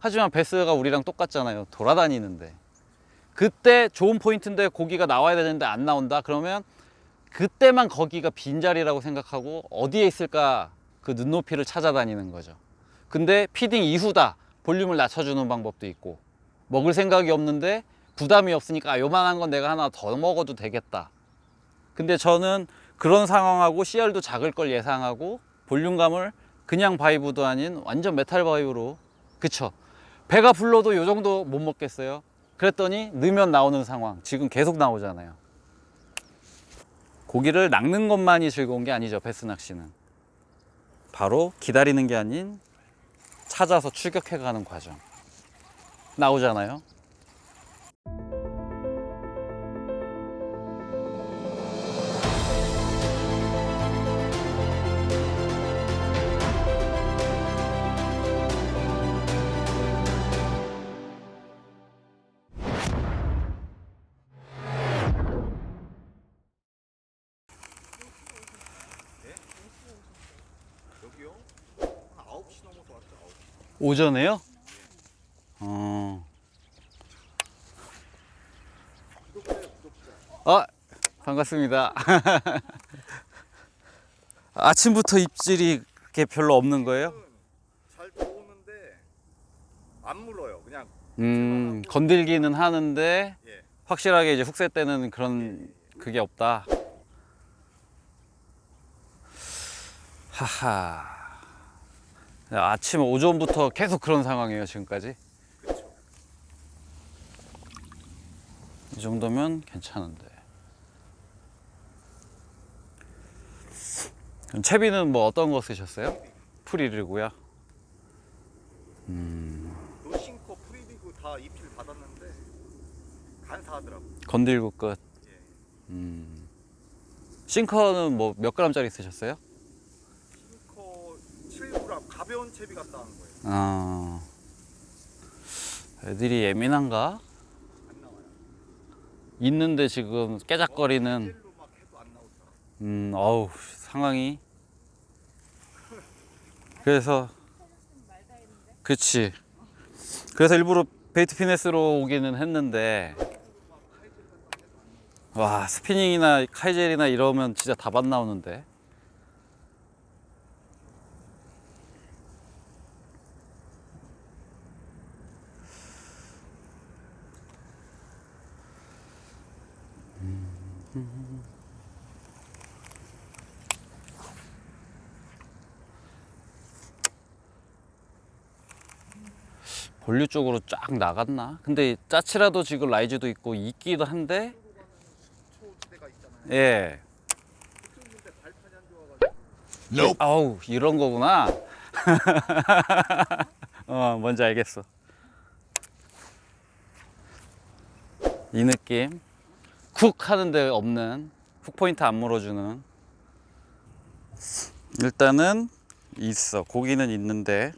하지만 베스가 우리랑 똑같잖아요. 돌아다니는데. 그때 좋은 포인트인데 고기가 나와야 되는데 안 나온다? 그러면 그때만 거기가 빈자리라고 생각하고 어디에 있을까 그 눈높이를 찾아다니는 거죠. 근데 피딩 이후다. 볼륨을 낮춰주는 방법도 있고 먹을 생각이 없는데 부담이 없으니까 아, 요만한 건 내가 하나 더 먹어도 되겠다. 근데 저는 그런 상황하고 CR도 작을 걸 예상하고 볼륨감을 그냥 바이브도 아닌 완전 메탈 바이브로 그쵸 배가 불러도 요 정도 못 먹겠어요? 그랬더니 넣으면 나오는 상황. 지금 계속 나오잖아요. 고기를 낚는 것만이 즐거운 게 아니죠 베스 낚시는. 바로 기다리는 게 아닌 찾아서 출격해 가는 과정. 나오잖아요 오전에요? 어. 아, 반갑습니다. 아침부터 입질이 그렇게 별로 없는 거예요? 잘 들어오는데 안 물어요 그냥 음, 건들기는 하는데 예 확실하게 이제 훅세 때는 그런 그게 없다. 하하. 아침 오전부터 계속 그런 상황이에요, 지금까지. 이 정도면 괜찮은데. 그럼 채비는 뭐 어떤 거 쓰셨어요? 프리리고요. 노싱커 프리디그 다 입질 받았는데 간사하더라고 건들고 끝. 예 음. 싱커는 뭐 몇 그램짜리 쓰셨어요? 싱커 7g 가벼운 채비 같다 하는 거예요 아. 애들이 예민한가? 안 나와요 있는데 지금 깨작거리는 젤로 막 해도 안 음, 어우, 상황이. 그래서 그치. 그래서 일부러 베이트 피네스로 오기는 했는데 와, 스피닝이나 카이젤이나 이러면 진짜 답 안 나오는데. 본류 쪽으로 쫙 나갔나? 근데 짜치라도 지금 라이즈도 있고 있기도 한데 예. 좋아가지고 아우 이런 거구나. 어 뭔지 알겠어. 이 느낌. 쿡 하는데 없는 훅 포인트 안 물어주는. 일단은 있어. 고기는 있는데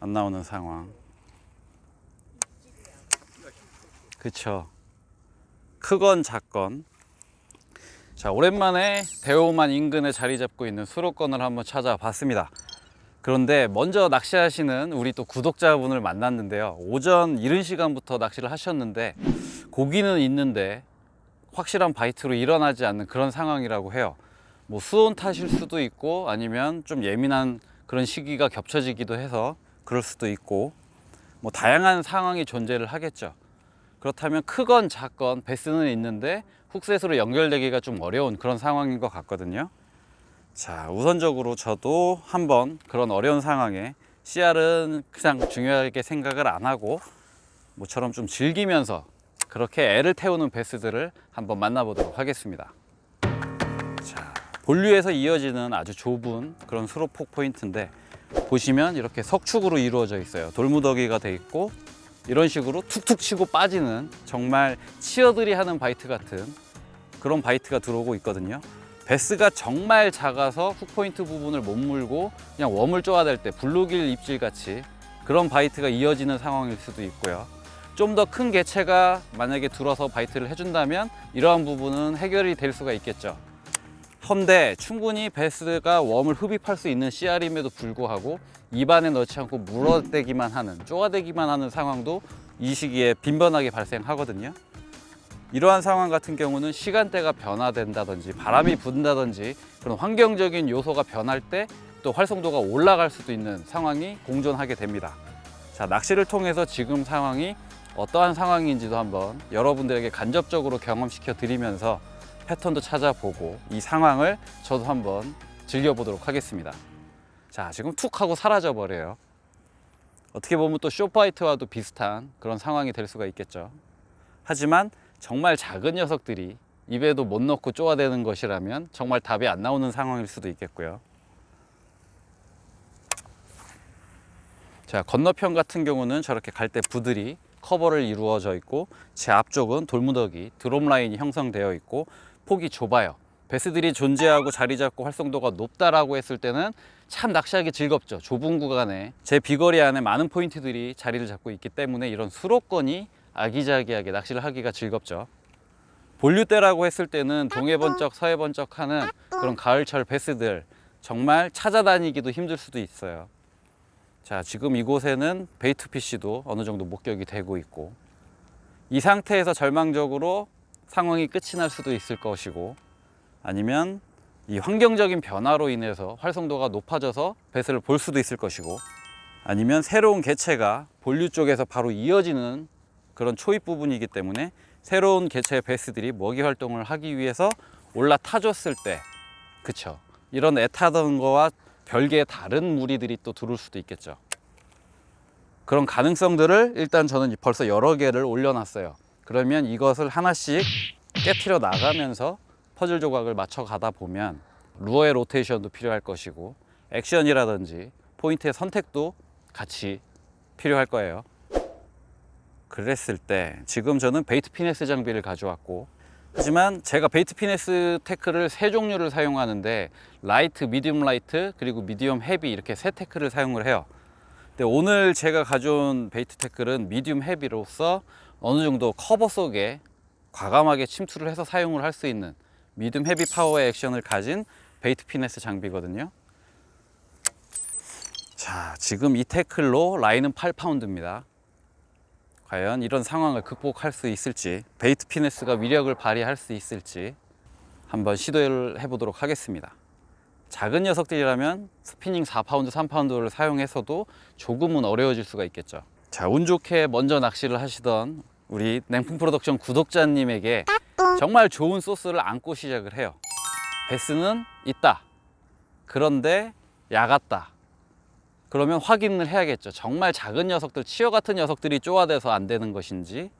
안 나오는 상황. 그쵸. 크건 작건. 자, 오랜만에 대호만 인근에 자리 잡고 있는 수로권을 한번 찾아봤습니다. 그런데 먼저 낚시하시는 우리 또 구독자분을 만났는데요. 오전 이른 시간부터 낚시를 하셨는데 고기는 있는데 확실한 바이트로 일어나지 않는 그런 상황이라고 해요. 뭐 수온 탓일 수도 있고 아니면 좀 예민한 그런 시기가 겹쳐지기도 해서 그럴 수도 있고 뭐 다양한 상황이 존재를 하겠죠. 그렇다면 크건 작건 베스는 있는데 훅셋으로 연결되기가 좀 어려운 그런 상황인 것 같거든요. 자, 우선적으로 저도 한번 그런 어려운 상황에 CR은 그냥 중요하게 생각을 안 하고 모처럼 좀 즐기면서 그렇게 애를 태우는 베스들을 한번 만나보도록 하겠습니다. 자, 본류에서 이어지는 아주 좁은 그런 수로폭 포인트인데 보시면 이렇게 석축으로 이루어져 있어요. 돌무더기가 돼 있고 이런 식으로 툭툭 치고 빠지는 정말 치어들이 하는 바이트 같은 그런 바이트가 들어오고 있거든요. 베스가 정말 작아서 훅포인트 부분을 못 물고 그냥 웜을 쪼아댈 때 블루길 입질 같이 그런 바이트가 이어지는 상황일 수도 있고요. 좀 더 큰 개체가 만약에 들어서 바이트를 해준다면 이러한 부분은 해결이 될 수가 있겠죠. 헌데 충분히 베스가 웜을 흡입할 수 있는 씨알임에도 불구하고 입안에 넣지 않고 물어대기만 하는 쪼아대기만 하는 상황도 이 시기에 빈번하게 발생하거든요. 이러한 상황 같은 경우는 시간대가 변화된다든지 바람이 분다든지 그런 환경적인 요소가 변할 때 또 활성도가 올라갈 수도 있는 상황이 공존하게 됩니다. 자, 낚시를 통해서 지금 상황이 어떠한 상황인지도 한번 여러분들에게 간접적으로 경험시켜 드리면서 패턴도 찾아보고 이 상황을 저도 한번 즐겨보도록 하겠습니다. 자, 지금 툭 하고 사라져 버려요. 어떻게 보면 또 쇼파이트와도 비슷한 그런 상황이 될 수가 있겠죠. 하지만 정말 작은 녀석들이 입에도 못 넣고 쪼아대는 것이라면 정말 답이 안 나오는 상황일 수도 있겠고요. 자, 건너편 같은 경우는 저렇게 갈대 부들이 커버를 이루어져 있고 제 앞쪽은 돌무더기 드롭 라인이 형성되어 있고 폭이 좁아요. 베스들이 존재하고 자리 잡고 활성도가 높다라고 했을 때는 참 낚시하기 즐겁죠. 좁은 구간에 제 비거리 안에 많은 포인트들이 자리를 잡고 있기 때문에 이런 수록건이 아기자기하게 낚시를 하기가 즐겁죠. 본류대라고 했을 때는 동해번쩍 서해번쩍 하는 그런 가을철 베스들 정말 찾아다니기도 힘들 수도 있어요. 자, 지금 이곳에는 베이트 피쉬도 어느 정도 목격이 되고 있고 이 상태에서 절망적으로 상황이 끝이 날 수도 있을 것이고 아니면 이 환경적인 변화로 인해서 활성도가 높아져서 배스를 볼 수도 있을 것이고 아니면 새로운 개체가 본류 쪽에서 바로 이어지는 그런 초입 부분이기 때문에 새로운 개체의 베스들이 먹이 활동을 하기 위해서 올라타줬을 때 그쵸? 이런 애타던 거와 별개의 다른 무리들이 또 들어올 수도 있겠죠. 그런 가능성들을 일단 저는 벌써 여러 개를 올려놨어요 그러면 이것을 하나씩 깨트려 나가면서 퍼즐 조각을 맞춰 가다 보면 루어의 로테이션도 필요할 것이고 액션이라든지 포인트의 선택도 같이 필요할 거예요. 그랬을 때 지금 저는 베이트 피네스 장비를 가져왔고 하지만 제가 베이트 피네스 테크를 세 종류를 사용하는데 라이트, 미디움 라이트 그리고 미디움 헤비 이렇게 세 테크를 사용을 해요. 근데 오늘 제가 가져온 베이트 테크는 미디움 헤비로서 어느 정도 커버 속에 과감하게 침투를 해서 사용을 할 수 있는 미디움 헤비 파워의 액션을 가진 베이트 피네스 장비거든요. 자 지금 이 태클로 라인은 8파운드입니다. 과연 이런 상황을 극복할 수 있을지 베이트 피네스가 위력을 발휘할 수 있을지 한번 시도를 해보도록 하겠습니다. 작은 녀석들이라면 스피닝 4파운드 3파운드를 사용해서도 조금은 어려워질 수가 있겠죠 자 운 좋게 먼저 낚시를 하시던 우리 냉풍 프로덕션 구독자님에게 정말 좋은 소스를 안고 시작을 해요 베스는 있다 그런데 야갔다 그러면 확인을 해야겠죠. 정말 작은 녀석들, 치어 같은 녀석들이 쪼아대서 안 되는 것인지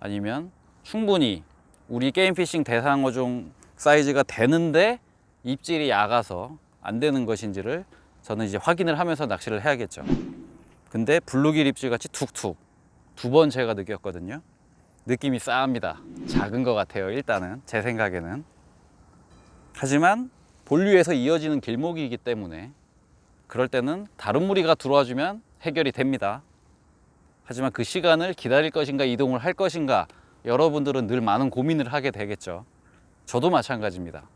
아니면 충분히 우리 게임피싱 대상어종 사이즈가 되는데 입질이 약아서 안 되는 것인지를 저는 이제 확인을 하면서 낚시를 해야겠죠. 근데 블루길 입질 같이 툭툭 두 번 제가 느꼈거든요. 느낌이 싸합니다. 작은 것 같아요. 일단은 제 생각에는. 하지만 본류에서 이어지는 길목이기 때문에 그럴 때는 다른 무리가 들어와 주면 해결이 됩니다. 하지만 그 시간을 기다릴 것인가 이동을 할 것인가 여러분들은 늘 많은 고민을 하게 되겠죠. 저도 마찬가지입니다.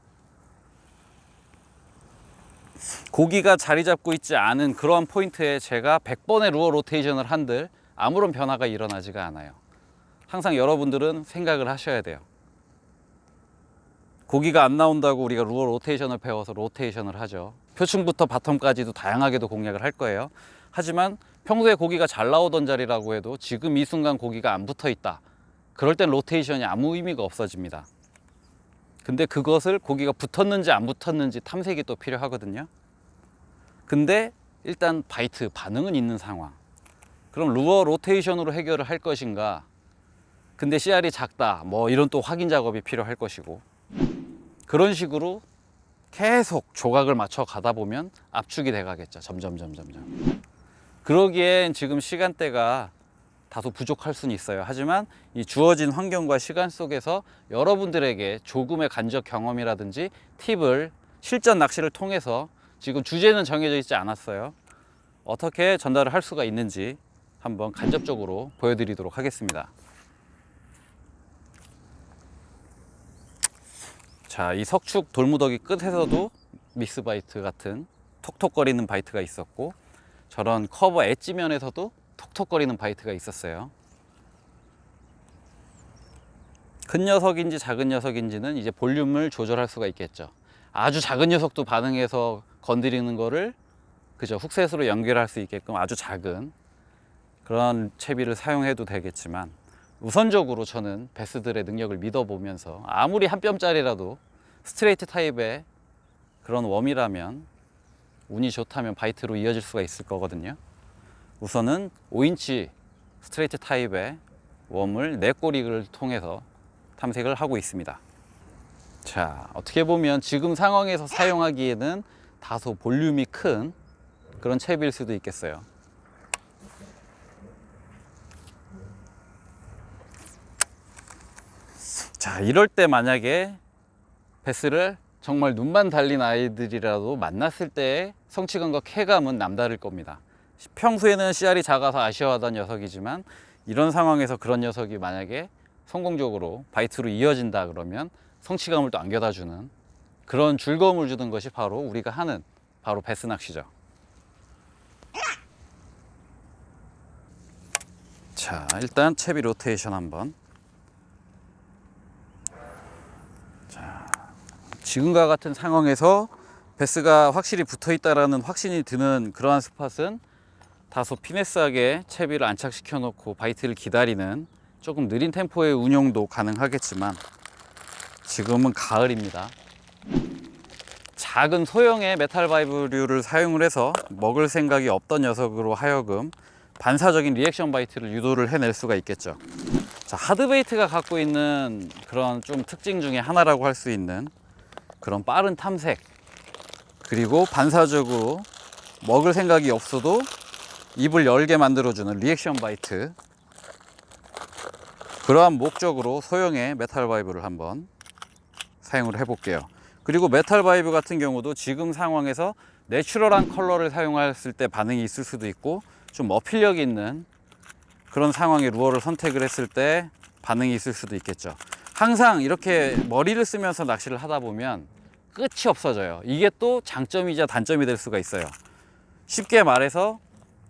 고기가 자리 잡고 있지 않은 그러한 포인트에 제가 100번의 루어 로테이션을 한들 아무런 변화가 일어나지가 않아요. 항상 여러분들은 생각을 하셔야 돼요. 고기가 안 나온다고 우리가 루어 로테이션을 배워서 로테이션을 하죠. 표층부터 바텀까지도 다양하게도 공략을 할 거예요. 하지만 평소에 고기가 잘 나오던 자리라고 해도 지금 이 순간 고기가 안 붙어 있다. 그럴 땐 로테이션이 아무 의미가 없어집니다. 근데 그것을 고기가 붙었는지 안 붙었는지 탐색이 또 필요하거든요. 근데 일단 바이트 반응은 있는 상황. 그럼 루어 로테이션으로 해결을 할 것인가? 근데 씨알이 작다. 뭐 이런 또 확인 작업이 필요할 것이고. 그런 식으로 계속 조각을 맞춰 가다 보면 압축이 돼 가겠죠. 점점 점점 점. 그러기엔 지금 시간대가 다소 부족할 수는 있어요. 하지만 이 주어진 환경과 시간 속에서 여러분들에게 조금의 간접 경험이라든지 팁을 실전 낚시를 통해서 지금 주제는 정해져 있지 않았어요. 어떻게 전달을 할 수가 있는지 한번 간접적으로 보여드리도록 하겠습니다. 자, 이 석축 돌무더기 끝에서도 믹스 바이트 같은 톡톡거리는 바이트가 있었고 저런 커버 엣지 면에서도 톡톡거리는 바이트가 있었어요. 큰 녀석인지 작은 녀석인지는 이제 볼륨을 조절할 수가 있겠죠. 아주 작은 녀석도 반응해서 건드리는 거를 그죠 훅셋으로 연결할 수 있게끔 아주 작은 그런 채비를 사용해도 되겠지만 우선적으로 저는 베스들의 능력을 믿어보면서 아무리 한 뼘짜리라도 스트레이트 타입의 그런 웜이라면 운이 좋다면 바이트로 이어질 수가 있을 거거든요. 우선은 5인치 스트레이트 타입의 웜을 네 꼬리를 통해서 탐색을 하고 있습니다. 자, 어떻게 보면 지금 상황에서 사용하기에는 다소 볼륨이 큰 그런 채비일 수도 있겠어요. 자, 이럴 때 만약에 베스를 정말 눈만 달린 아이들이라도 만났을 때의 성취감과 쾌감은 남다를 겁니다. 평소에는 CR이 작아서 아쉬워하던 녀석이지만 이런 상황에서 그런 녀석이 만약에 성공적으로 바이트로 이어진다 그러면 성취감을 또 안겨다 주는 그런 즐거움을 주는 것이 바로 우리가 하는 바로 베스 낚시죠. 자, 일단 채비 로테이션 한번. 자, 지금과 같은 상황에서 베스가 확실히 붙어 있다라는 확신이 드는 그러한 스팟은 다소 피네스하게 채비를 안착시켜 놓고 바이트를 기다리는 조금 느린 템포의 운용도 가능하겠지만 지금은 가을입니다. 작은 소형의 메탈 바이브류를 사용을 해서 먹을 생각이 없던 녀석으로 하여금 반사적인 리액션 바이트를 유도를 해낼 수가 있겠죠. 자, 하드베이트가 갖고 있는 그런 좀 특징 중에 하나라고 할 수 있는 그런 빠른 탐색 그리고 반사적으로 먹을 생각이 없어도 입을 열게 만들어주는 리액션 바이트 그러한 목적으로 소형의 메탈 바이브를 한번 사용을 해 볼게요. 그리고 메탈 바이브 같은 경우도 지금 상황에서 내추럴한 컬러를 사용했을 때 반응이 있을 수도 있고 좀 어필력 있는 그런 상황의 루어를 선택을 했을 때 반응이 있을 수도 있겠죠. 항상 이렇게 머리를 쓰면서 낚시를 하다 보면 끝이 없어져요. 이게 또 장점이자 단점이 될 수가 있어요. 쉽게 말해서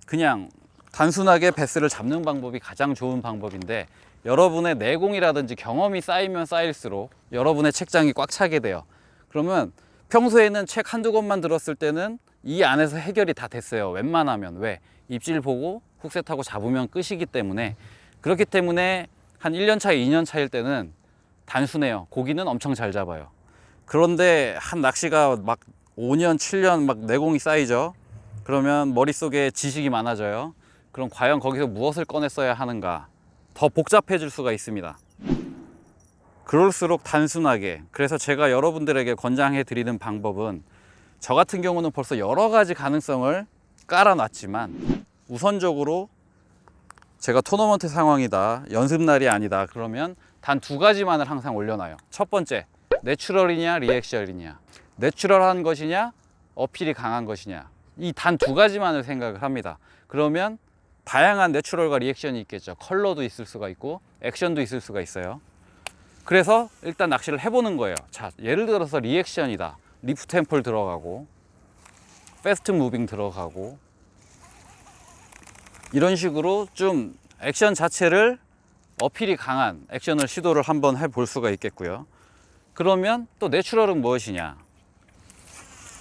그냥 단순하게 베스를 잡는 방법이 가장 좋은 방법인데 여러분의 내공이라든지 경험이 쌓이면 쌓일수록 여러분의 책장이 꽉 차게 돼요. 그러면 평소에는 책 한두 권만 들었을 때는 이 안에서 해결이 다 됐어요. 웬만하면. 왜? 입질 보고 훅셋 하고 잡으면 끝이기 때문에 그렇기 때문에 한 1년 차, 2년 차일 때는 단순해요. 고기는 엄청 잘 잡아요. 그런데 한 낚시가 막 5년, 7년 막 내공이 쌓이죠. 그러면 머릿속에 지식이 많아져요. 그럼 과연 거기서 무엇을 꺼냈어야 하는가? 더 복잡해질 수가 있습니다. 그럴수록 단순하게 그래서 제가 여러분들에게 권장해 드리는 방법은 저 같은 경우는 벌써 여러 가지 가능성을 깔아놨지만 우선적으로 제가 토너먼트 상황이다 연습날이 아니다 그러면 단 두 가지만을 항상 올려놔요 첫 번째 내추럴이냐 리액션이냐 내추럴한 것이냐 어필이 강한 것이냐 이 단 두 가지만을 생각을 합니다 그러면 다양한 내추럴과 리액션이 있겠죠 컬러도 있을 수가 있고 액션도 있을 수가 있어요 그래서 일단 낚시를 해보는 거예요. 자, 예를 들어서 리액션이다. 리프 템플 들어가고, 패스트 무빙 들어가고, 이런 식으로 좀 액션 자체를 어필이 강한 액션을 시도를 한번 해볼 수가 있겠고요. 그러면 또 내추럴은 무엇이냐?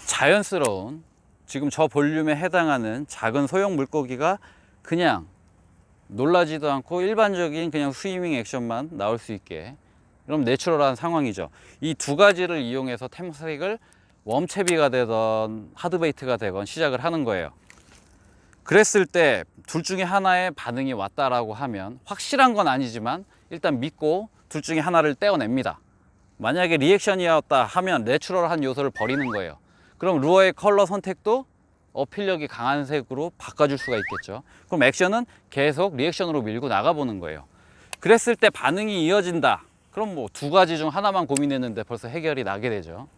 자연스러운 지금 저 볼륨에 해당하는 작은 소형 물고기가 그냥 놀라지도 않고 일반적인 그냥 스위밍 액션만 나올 수 있게 그럼 내추럴한 상황이죠. 이 두 가지를 이용해서 템색을 웜채비가 되던 하드베이트가 되건 시작을 하는 거예요. 그랬을 때 둘 중에 하나의 반응이 왔다라고 하면 확실한 건 아니지만 일단 믿고 둘 중에 하나를 떼어냅니다. 만약에 리액션이었다 하면 내추럴한 요소를 버리는 거예요. 그럼 루어의 컬러 선택도 어필력이 강한 색으로 바꿔줄 수가 있겠죠. 그럼 액션은 계속 리액션으로 밀고 나가보는 거예요. 그랬을 때 반응이 이어진다. 그럼 뭐 두 가지 중 하나만 고민했는데 벌써 해결이 나게 되죠.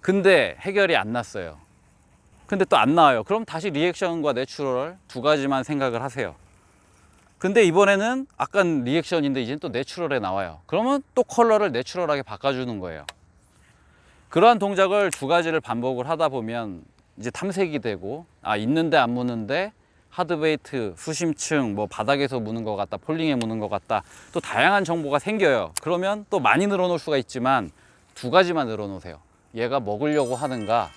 근데 해결이 안 났어요. 근데 또 안 나와요. 그럼 다시 리액션과 내추럴 두 가지만 생각을 하세요. 근데 이번에는 아까 리액션인데 이제는 또 내추럴에 나와요. 그러면 또 컬러를 내추럴하게 바꿔주는 거예요. 그러한 동작을 두 가지를 반복을 하다 보면 이제 탐색이 되고 아 있는데 안 무는데 하드베이트, 수심층, 뭐 바닥에서 무는 것 같다, 폴링에 무는 것 같다 또 다양한 정보가 생겨요. 그러면 또 많이 늘어놓을 수가 있지만 두 가지만 늘어놓으세요. 얘가 먹으려고 하는가,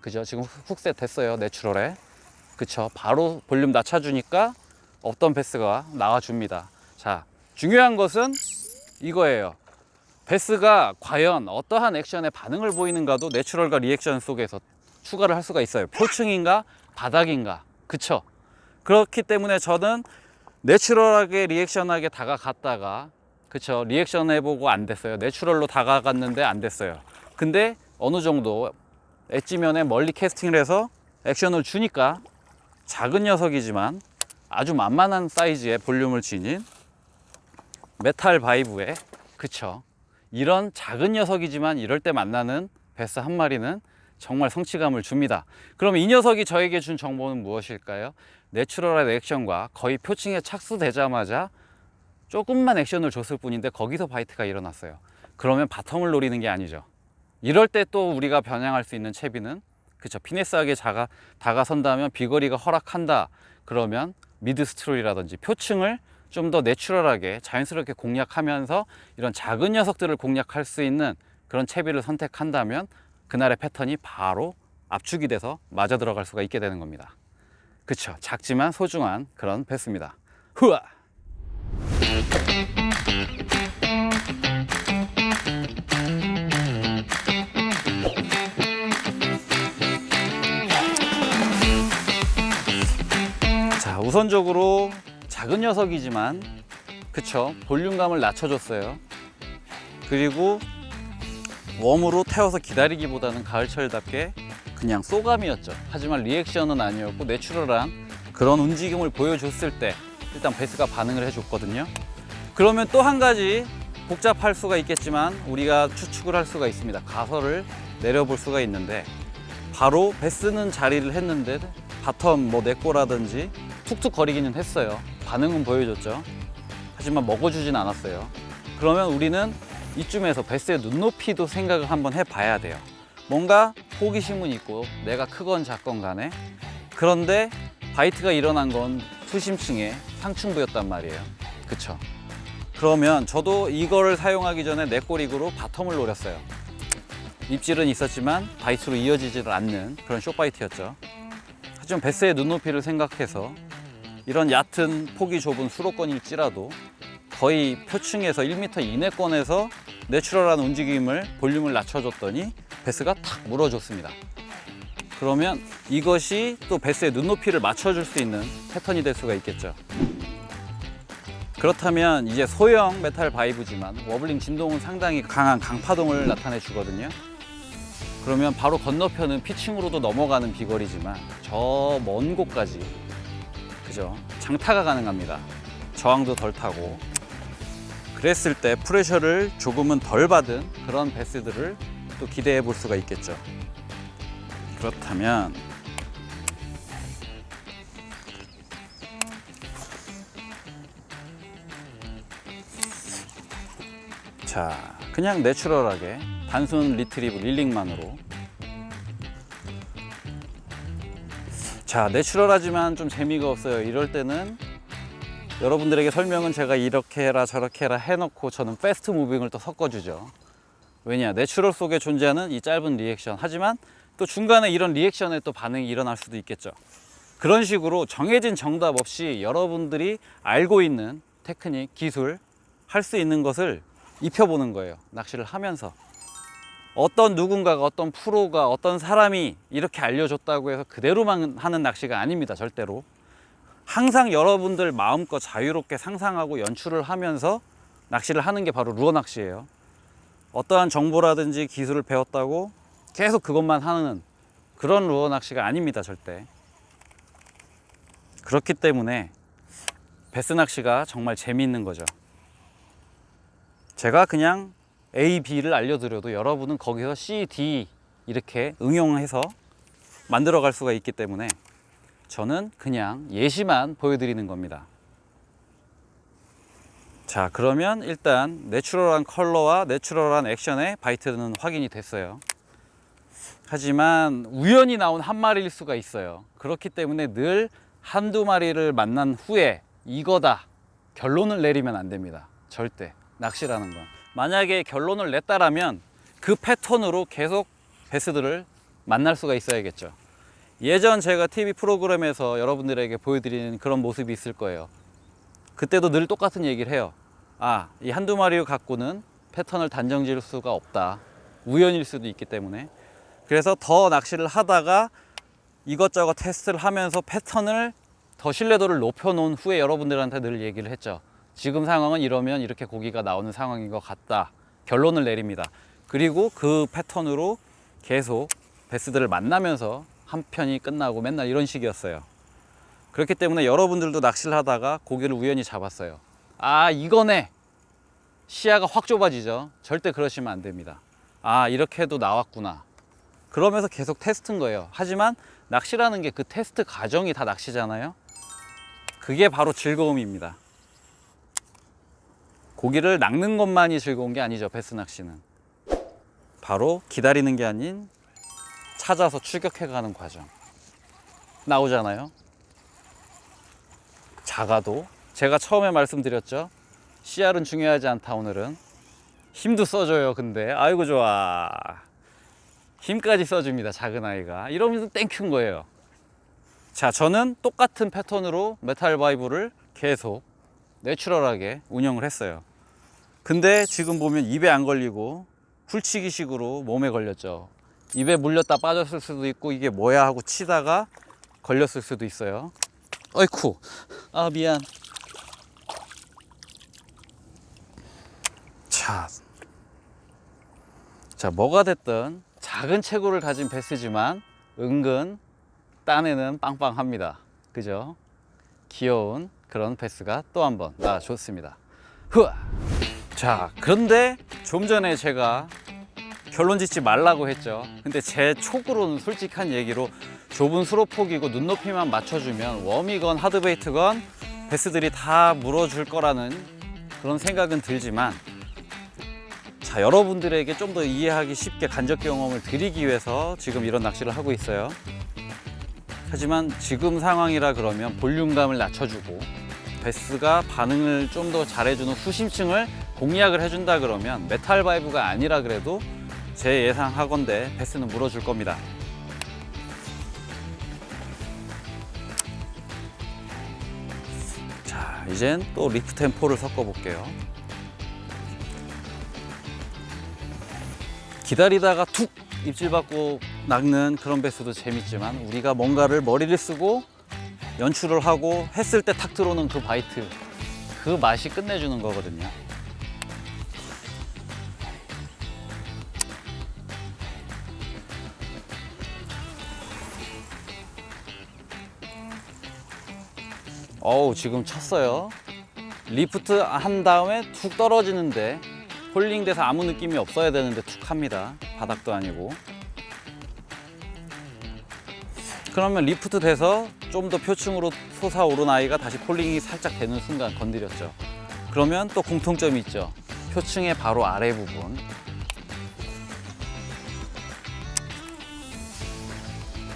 그죠? 지금 훅- 훅셋 됐어요, 내추럴에. 그쵸? 바로 볼륨 낮춰주니까 없던 베스가 나와줍니다. 자, 중요한 것은 이거예요. 베스가 과연 어떠한 액션에 반응을 보이는가도 내추럴과 리액션 속에서 추가를 할 수가 있어요. 표층인가 바닥인가 그쵸? 그렇기 때문에 저는 내추럴하게 리액션하게 다가갔다가 그쵸 리액션 해보고 안 됐어요. 내추럴로 다가갔는데 안 됐어요. 근데 어느 정도 엣지면에 멀리 캐스팅을 해서 액션을 주니까 작은 녀석이지만 아주 만만한 사이즈의 볼륨을 지닌 메탈 바이브에 그쵸 이런 작은 녀석이지만 이럴 때 만나는 베스 한 마리는 정말 성취감을 줍니다. 그럼 이 녀석이 저에게 준 정보는 무엇일까요? 내추럴한 액션과 거의 표층에 착수되자마자 조금만 액션을 줬을 뿐인데 거기서 바이트가 일어났어요. 그러면 바텀을 노리는 게 아니죠. 이럴 때 또 우리가 변형할 수 있는 채비는 그쵸 피네스하게 자가, 다가선다면 비거리가 허락한다. 그러면 미드 스트롤이라든지 표층을 좀 더 내추럴하게 자연스럽게 공략하면서 이런 작은 녀석들을 공략할 수 있는 그런 채비를 선택한다면 그날의 패턴이 바로 압축이 돼서 맞아 들어갈 수가 있게 되는 겁니다. 그쵸 작지만 소중한 그런 패스입니다. 후아! 자 우선적으로 작은 녀석이지만 그쵸? 볼륨감을 낮춰줬어요. 그리고 웜으로 태워서 기다리기보다는 가을철답게 그냥 쏘감이었죠. 하지만 리액션은 아니었고 내추럴한 그런 움직임을 보여줬을 때 일단 베스가 반응을 해줬거든요. 그러면 또 한 가지 복잡할 수가 있겠지만 우리가 추측을 할 수가 있습니다. 가설을 내려볼 수가 있는데 바로 베스는 자리를 했는데 바텀 뭐 네꼬라든지 툭툭 거리기는 했어요. 반응은 보여줬죠. 하지만 먹어주진 않았어요. 그러면 우리는 이쯤에서 베스의 눈높이도 생각을 한번 해봐야 돼요. 뭔가 호기심은 있고 내가 크건 작건 간에 그런데 바이트가 일어난 건 수심층의 상층부였단 말이에요. 그쵸? 그러면 저도 이거를 사용하기 전에 네꼬리그로 바텀을 노렸어요. 입질은 있었지만 바이트로 이어지질 않는 그런 쇼바이트였죠. 하지만 베스의 눈높이를 생각해서 이런 얕은 폭이 좁은 수로권일지라도 거의 표층에서 1m 이내권에서 내추럴한 움직임을 볼륨을 낮춰줬더니 베스가 탁 물어줬습니다. 그러면 이것이 또 베스의 눈높이를 맞춰줄 수 있는 패턴이 될 수가 있겠죠. 그렇다면 이제 소형 메탈 바이브지만 워블링 진동은 상당히 강한 강파동을 나타내 주거든요. 그러면 바로 건너편은 피칭으로도 넘어가는 비거리지만 저 먼 곳까지 그죠? 장타가 가능합니다. 저항도 덜 타고. 그랬을 때 프레셔를 조금은 덜 받은 그런 베스들을 또 기대해 볼 수가 있겠죠. 그렇다면 자 그냥 내추럴하게 단순 리트리브 릴링만으로. 자 내추럴하지만 좀 재미가 없어요. 이럴 때는 여러분들에게 설명은 제가 이렇게 해라 저렇게 해라 해놓고 저는 패스트 무빙을 또 섞어주죠. 왜냐 내추럴 속에 존재하는 이 짧은 리액션. 하지만 또 중간에 이런 리액션에 또 반응이 일어날 수도 있겠죠. 그런 식으로 정해진 정답 없이 여러분들이 알고 있는 테크닉 기술 할 수 있는 것을 입혀보는 거예요. 낚시를 하면서 어떤 누군가가 어떤 프로가 어떤 사람이 이렇게 알려줬다고 해서 그대로만 하는 낚시가 아닙니다 절대로. 항상 여러분들 마음껏 자유롭게 상상하고 연출을 하면서 낚시를 하는 게 바로 루어 낚시예요. 어떠한 정보라든지 기술을 배웠다고 계속 그것만 하는 그런 루어 낚시가 아닙니다 절대. 그렇기 때문에 베스 낚시가 정말 재미있는 거죠. 제가 그냥 A, B를 알려드려도 여러분은 거기서 C, D 이렇게 응용해서 만들어 갈 수가 있기 때문에 저는 그냥 예시만 보여드리는 겁니다. 자, 그러면 일단 내추럴한 컬러와 내추럴한 액션의 바이트는 확인이 됐어요. 하지만 우연히 나온 한 마리일 수가 있어요. 그렇기 때문에 늘 한두 마리를 만난 후에 이거다 결론을 내리면 안 됩니다. 절대 낚시라는 건 만약에 결론을 냈다라면 그 패턴으로 계속 베스들을 만날 수가 있어야겠죠. 예전 제가 TV 프로그램에서 여러분들에게 보여드리는 그런 모습이 있을 거예요. 그때도 늘 똑같은 얘기를 해요. 아, 이 한두 마리 갖고는 패턴을 단정 지을 수가 없다. 우연일 수도 있기 때문에. 그래서 더 낚시를 하다가 이것저것 테스트를 하면서 패턴을 더 신뢰도를 높여 놓은 후에 여러분들한테 늘 얘기를 했죠. 지금 상황은 이러면 이렇게 고기가 나오는 상황인 것 같다. 결론을 내립니다. 그리고 그 패턴으로 계속 베스들을 만나면서 한 편이 끝나고 맨날 이런 식이었어요. 그렇기 때문에 여러분들도 낚시를 하다가 고기를 우연히 잡았어요. 아, 이거네. 시야가 확 좁아지죠. 절대 그러시면 안 됩니다. 아, 이렇게 해도 나왔구나. 그러면서 계속 테스트인 거예요. 하지만 낚시라는 게 그 테스트 과정이 다 낚시잖아요. 그게 바로 즐거움입니다. 고기를 낚는 것만이 즐거운 게 아니죠. 베스 낚시는. 바로 기다리는 게 아닌 찾아서 추격해 가는 과정. 나오잖아요. 작아도 제가 처음에 말씀드렸죠. 씨알은 중요하지 않다 오늘은. 힘도 써줘요. 근데 아이고 좋아. 힘까지 써줍니다. 작은 아이가. 이러면서 땡큐인 거예요. 자, 저는 똑같은 패턴으로 메탈 바이브를 계속 내추럴하게 운영을 했어요. 근데 지금 보면 입에 안 걸리고 훌치기 식으로 몸에 걸렸죠. 입에 물렸다 빠졌을 수도 있고 이게 뭐야 하고 치다가 걸렸을 수도 있어요. 어이쿠, 아 미안. 자, 자 뭐가 됐든 작은 체구를 가진 베스지만 은근 딴에는 빵빵합니다. 그죠? 귀여운 그런 베스가 또 한 번 나와줬습니다. 후아! 자, 그런데 좀 전에 제가 결론 짓지 말라고 했죠. 근데 제 촉으로는 솔직한 얘기로 좁은 수로폭이고 눈높이만 맞춰주면 웜이건 하드베이트건 베스들이 다 물어줄 거라는 그런 생각은 들지만 자, 여러분들에게 좀 더 이해하기 쉽게 간접 경험을 드리기 위해서 지금 이런 낚시를 하고 있어요. 하지만 지금 상황이라 그러면 볼륨감을 낮춰주고 베스가 반응을 좀 더 잘해주는 후심층을 공략을 해준다 그러면 메탈 바이브가 아니라 그래도 제 예상하건대 베스는 물어줄 겁니다. 자, 이젠 또 리프 템포를 섞어 볼게요. 기다리다가 툭 입질 받고 낚는 그런 베스도 재밌지만 우리가 뭔가를 머리를 쓰고 연출을 하고 했을 때 탁 들어오는 그 바이트 그 맛이 끝내주는 거거든요. 어우 지금 쳤어요. 리프트 한 다음에 툭 떨어지는데 홀링 돼서 아무 느낌이 없어야 되는데 툭 합니다. 바닥도 아니고. 그러면 리프트 돼서 좀 더 표층으로 솟아오른 아이가 다시 폴링이 살짝 되는 순간 건드렸죠. 그러면 또 공통점이 있죠. 표층의 바로 아래 부분.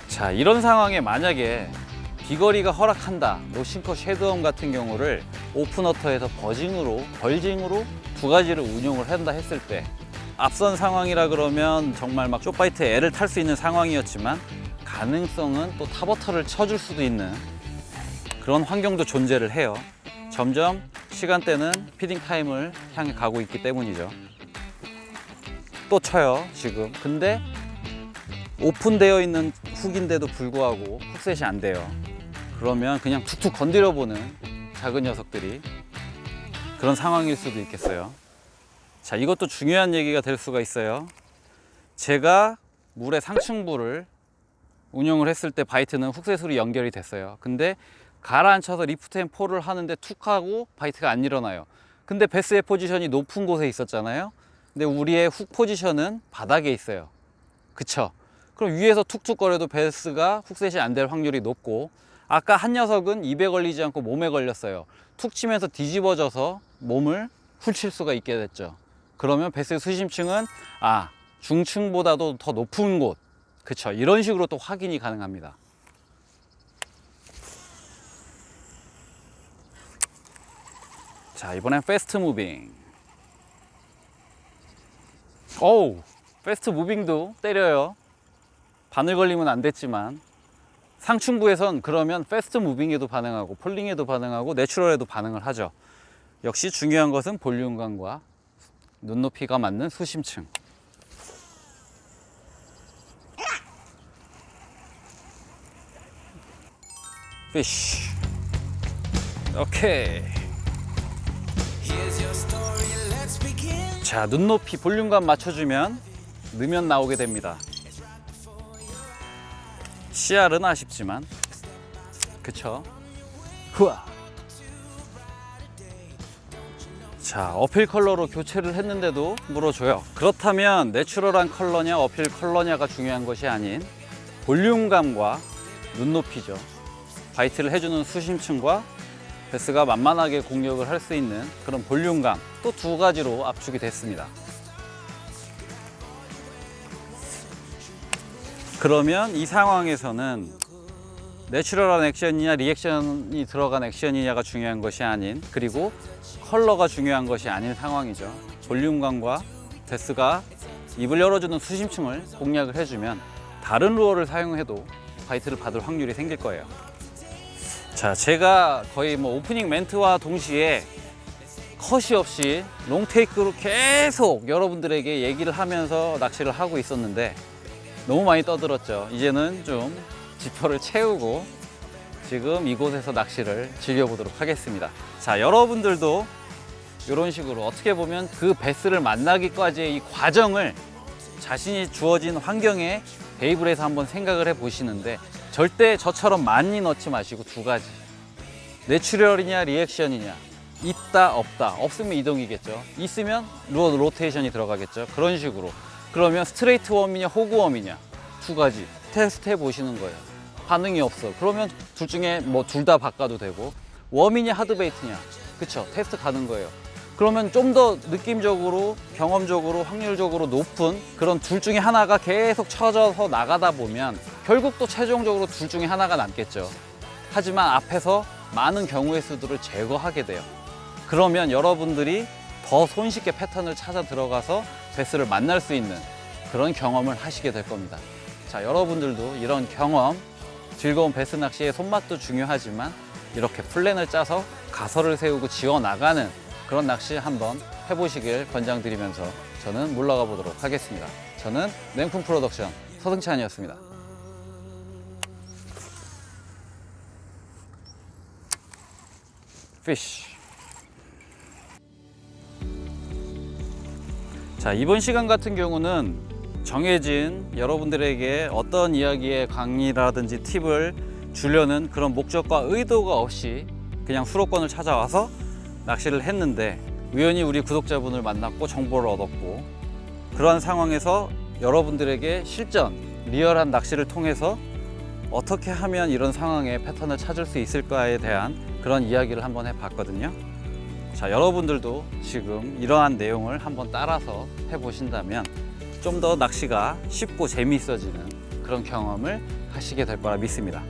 자, 이런 상황에 만약에 비거리가 허락한다. 노싱커 쉐드엄 같은 경우를 오픈어터에서 버징으로, 벌징으로 두 가지를 운용을 한다 했을 때 앞선 상황이라 그러면 정말 막 쇼파이트에 애를 탈 수 있는 상황이었지만 가능성은 또 타버터를 쳐줄 수도 있는 그런 환경도 존재를 해요. 점점 시간대는 피딩 타임을 향해 가고 있기 때문이죠. 또 쳐요, 지금. 근데 오픈되어 있는 훅인데도 불구하고 훅셋이 안 돼요. 그러면 그냥 툭툭 건드려 보는 작은 녀석들이 그런 상황일 수도 있겠어요. 자, 이것도 중요한 얘기가 될 수가 있어요. 제가 물의 상층부를 운영을 했을 때 바이트는 훅셋으로 연결이 됐어요. 근데 가라앉혀서 리프트 앤 폴을 하는데 툭 하고 바이트가 안 일어나요. 근데 베스의 포지션이 높은 곳에 있었잖아요. 근데 우리의 훅 포지션은 바닥에 있어요. 그쵸? 그럼 위에서 툭툭거려도 베스가 훅셋이 안 될 확률이 높고 아까 한 녀석은 입에 걸리지 않고 몸에 걸렸어요. 툭 치면서 뒤집어져서 몸을 훌칠 수가 있게 됐죠. 그러면 베스의 수심층은 아 중층보다도 더 높은 곳 그쵸. 이런 식으로 또 확인이 가능합니다. 자, 이번엔 패스트 무빙. 어우, 패스트 무빙도 때려요. 바늘 걸리면 안 됐지만 상충부에선 그러면 패스트 무빙에도 반응하고 폴링에도 반응하고 내추럴에도 반응을 하죠. 역시 중요한 것은 볼륨감과 눈높이가 맞는 수심층. 피쉬. 오케이. 자, 눈높이 볼륨감 맞춰주면 넣으면 나오게 됩니다. CR은 아쉽지만, 그쵸? 후아. 자, 어필 컬러로 교체를 했는데도 물어줘요. 그렇다면 내추럴한 컬러냐, 어필 컬러냐가 중요한 것이 아닌 볼륨감과 눈높이죠. 바이트를 해주는 수심층과 베스가 만만하게 공격을 할 수 있는 그런 볼륨감 또 두 가지로 압축이 됐습니다. 그러면 이 상황에서는 내추럴한 액션이냐 리액션이 들어간 액션이냐가 중요한 것이 아닌 그리고 컬러가 중요한 것이 아닌 상황이죠. 볼륨감과 베스가 입을 열어주는 수심층을 공략을 해주면 다른 루어를 사용해도 바이트를 받을 확률이 생길 거예요. 자, 제가 거의 뭐 오프닝 멘트와 동시에 컷이 없이 롱테이크로 계속 여러분들에게 얘기를 하면서 낚시를 하고 있었는데 너무 많이 떠들었죠. 이제는 좀 지표를 채우고 지금 이곳에서 낚시를 즐겨보도록 하겠습니다. 자, 여러분들도 이런 식으로 어떻게 보면 그 베스를 만나기까지의 이 과정을 자신이 주어진 환경에 대입을 해서 한번 생각을 해 보시는데 절대 저처럼 많이 넣지 마시고 두 가지. 내추럴이냐 리액션이냐. 있다 없다. 없으면 이동이겠죠. 있으면 루어 로테이션이 들어가겠죠. 그런 식으로 그러면 스트레이트 웜이냐 호구 웜이냐? 두 가지 테스트 해 보시는 거예요. 반응이 없어. 그러면 둘 중에 뭐 둘 다 바꿔도 되고. 웜이냐 하드베이트냐? 그쵸 테스트 가는 거예요. 그러면 좀 더 느낌적으로 경험적으로 확률적으로 높은 그런 둘 중에 하나가 계속 쳐져서 나가다 보면 결국 또 최종적으로 둘 중에 하나가 남겠죠. 하지만 앞에서 많은 경우의 수들을 제거하게 돼요. 그러면 여러분들이 더 손쉽게 패턴을 찾아 들어가서 베스를 만날 수 있는 그런 경험을 하시게 될 겁니다 자 여러분들도 이런 경험 즐거운 베스 낚시의 손맛도 중요하지만 이렇게 플랜을 짜서 가설을 세우고 지어 나가는 그런 낚시 한번 해보시길 권장드리면서 저는 물러가 보도록 하겠습니다. 저는 냉풍 프로덕션 서승찬이었습니다. 피 자, 이번 시간 같은 경우는 정해진 여러분들에게 어떤 이야기의 강의라든지 팁을 주려는 그런 목적과 의도가 없이 그냥 수로권을 찾아와서 낚시를 했는데 우연히 우리 구독자분을 만났고 정보를 얻었고 그러한 상황에서 여러분들에게 실전 리얼한 낚시를 통해서 어떻게 하면 이런 상황의 패턴을 찾을 수 있을까에 대한 그런 이야기를 한번 해봤거든요. 자, 여러분들도 지금 이러한 내용을 한번 따라서 해보신다면 좀 더 낚시가 쉽고 재미있어지는 그런 경험을 하시게 될 거라 믿습니다.